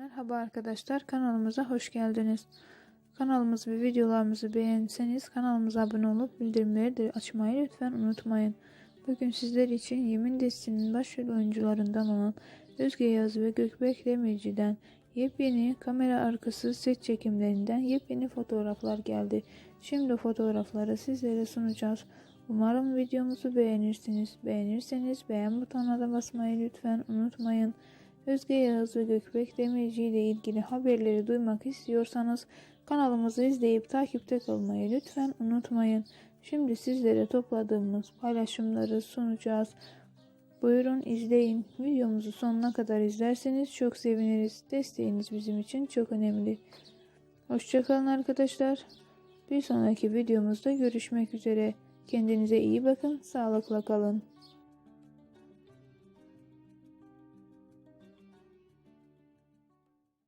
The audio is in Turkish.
Merhaba arkadaşlar kanalımıza hoş geldiniz. Kanalımızı ve videolarımızı beğenseniz kanalımıza abone olup bildirimleri de açmayı lütfen unutmayın. Bugün sizler için Yemin dizisinin başrol oyuncularından olan Özge Yaz ve Gökbek Demirci'den yepyeni kamera arkası set çekimlerinden yepyeni fotoğraflar geldi. Şimdi fotoğrafları sizlere sunacağız. Umarım videomuzu beğenirsiniz. Beğenirseniz beğen butonuna da basmayı lütfen unutmayın. Özge Yağız ve Gökbek Demirci ile ilgili haberleri duymak istiyorsanız kanalımızı izleyip takipte kalmayı lütfen unutmayın. Şimdi sizlere topladığımız paylaşımları sunacağız. Buyurun izleyin. Videomuzu sonuna kadar izlerseniz çok seviniriz. Desteğiniz bizim için çok önemli. Hoşçakalın arkadaşlar. Bir sonraki videomuzda görüşmek üzere. Kendinize iyi bakın. Sağlıkla kalın.